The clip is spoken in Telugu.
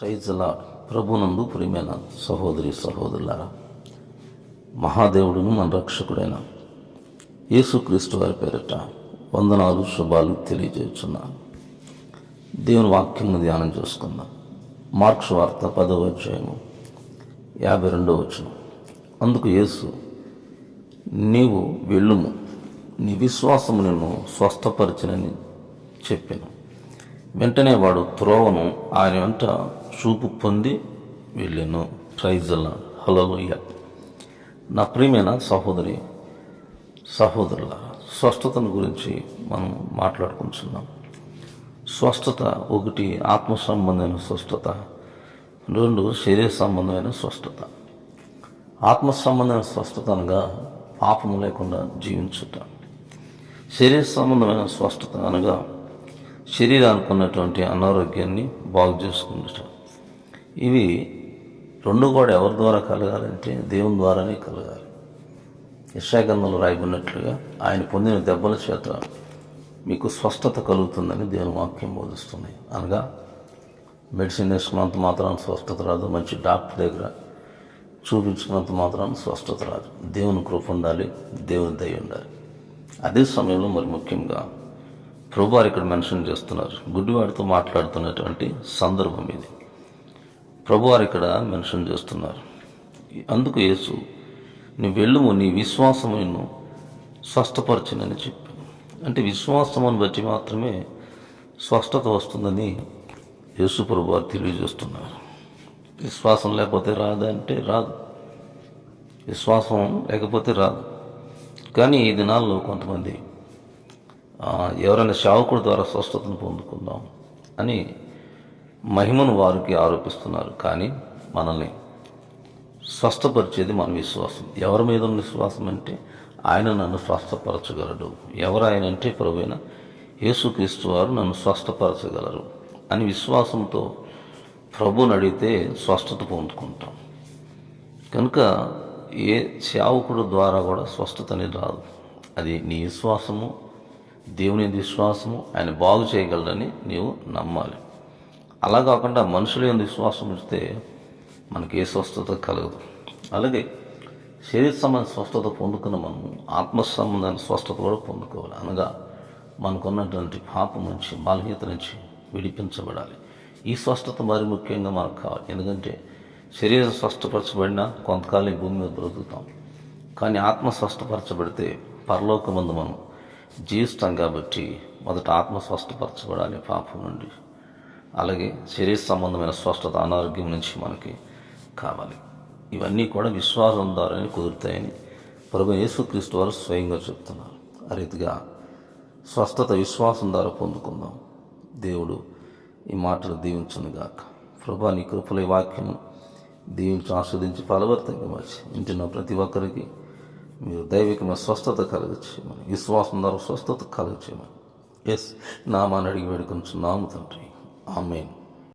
ప్రైజల ప్రభునందు ప్రియమైన సహోదరి సహోదరులారా మహాదేవుడును మన రక్షకుడైన యేసుక్రీస్తు వారి పేరిట వందనాలు శుభాలు తెలియజేస్తున్నాను దేవుని వాక్యం ధ్యానం చేసుకుందాం. మార్క్స్ వార్త పదవ అధ్యాయము యాభై రెండవ వచనం. అందుకు యేసు నీవు వెళ్ళుము నీ విశ్వాసము నిన్ను స్వస్థపరిచినని చెప్పాను. వెంటనే వాడు త్రోవను ఆయన వెంట చూపు పొంది వెళ్ళాను. ప్రైజల హలోయ నా ప్రియమైన సహోదరి సహోదరుల స్వస్థతను గురించి మనం మాట్లాడుకుంటున్నాం. స్వస్థత ఒకటి ఆత్మ సంబంధమైన స్వస్థత. రెండు శరీర సంబంధమైన స్వస్థత. ఆత్మ సంబంధమైన స్వస్థత అనగా పాపం లేకుండా జీవించుట. శరీర సంబంధమైన స్వస్థత అనగా శరీరానికి ఉన్నటువంటి అనారోగ్యాన్ని బాగు చేసుకుంటాం ఇవి రెండు కూడా ఎవరి ద్వారా కలగాలంటే దేవుని ద్వారానే కలగాలి. ఇష్టాగంధంలో రాయబడినట్లుగా ఆయన పొందిన దెబ్బల చేత మీకు స్వస్థత కలుగుతుందని దేవుని వాక్యం బోధిస్తుంది. అనగా మెడిసిన్ వేసుకున్నంత మాత్రం స్వస్థత రాదు మంచి డాక్టర్ దగ్గర చూపించుకున్నంత మాత్రం స్వస్థత రాదు. దేవుని కృప ఉండాలి దేవుని దయ ఉండాలి. అదే సమయంలో మరి ముఖ్యంగా ప్రభువారు ఇక్కడ మెన్షన్ చేస్తున్నారు. గుడ్డివాడితో మాట్లాడుతున్నటువంటి సందర్భం ఇది. ప్రభువారు ఇక్కడ మెన్షన్ చేస్తున్నారు. అందుకు యేసు నీ వెళ్ళుము నీ విశ్వాసమును స్వస్థపరచునని చెప్పి. అంటే విశ్వాసమును బట్టి మాత్రమే స్వస్థత వస్తుందని యేసు ప్రభువారు తెలియజేస్తున్నారు. విశ్వాసం లేకపోతే రాదంటే రాదు. విశ్వాసం లేకపోతే రాదు. కానీ ఈ దినాల్లో కొంతమంది ఎవరైనా సేవకుడి ద్వారా స్వస్థతను పొందుకుందాం అని మహిమను వారికి ఆరోపిస్తున్నారు కానీ మనల్ని స్వస్థపరిచేది మన విశ్వాసం. ఎవరి మీద ఉన్న విశ్వాసం అంటే ఆయన నన్ను స్వస్థపరచగలడు. ఎవరు ఆయన అంటే ప్రభువైన యేసుక్రీస్తు వారు నన్ను స్వస్థపరచగలరు అని విశ్వాసంతో ప్రభుని అడిగితే స్వస్థత పొందుకుంటాం. కనుక ఏ సేవకుడు ద్వారా కూడా స్వస్థత అనేది రాదు. అది నీ విశ్వాసము దేవుని విశ్వాసము ఆయన బాగు చేయగలడని నీవు నమ్మాలి. అలా కాకుండా మనుషుల ఎందు విశ్వాసం ఉంచితే మనకి ఏ స్వస్థత కలగదు. అలాగే శరీర సంబంధ స్వస్థత పొందుకున్న మనం ఆత్మ సంబంధాన్ని స్వస్థత కూడా పొందుకోవాలి. అనగా మనకున్నటువంటి పాపం నుంచి బలహీత నుంచి విడిపించబడాలి. ఈ స్వస్థత మరి ముఖ్యంగా మనకు కావాలి. ఎందుకంటే శరీరం స్వస్థపరచబడినా కొంతకాలం ఈ భూమి మీద బ్రతుకుతాం. కానీ ఆత్మ స్వస్థపరచబడితే పరలోకమందు మనం జీవిస్తాం కాబట్టి మొదట ఆత్మ స్వస్థపరచబడాలి పాపం నుండి. అలాగే శరీర సంబంధమైన స్వస్థత అనారోగ్యం నుంచి మనకి కావాలి. ఇవన్నీ కూడా విశ్వాసం ద్వారానే కుదురుతాయని ప్రభు యేసుక్రీస్తు వారు స్వయంగా చెప్తున్నారు. ఆ రీతిగా స్వస్థత విశ్వాసం ద్వారా పొందుకుందాం. దేవుడు ఈ మాటలు దీవించునుగాక ప్రభా నీ కృపల వాక్యము దీవించి ఆస్వాదించి ఫలవర్తంగా మార్చి ప్రతి ఒక్కరికి మీరు దైవికమైన స్వస్థత కలగచ్చేయమని విశ్వాసం ద్వారా స్వస్థత కలగచ్చేయమని ఎస్ నామాన్ని అడిగి వేడుకొంచున్నాము తండ్రి. ஆமேன்.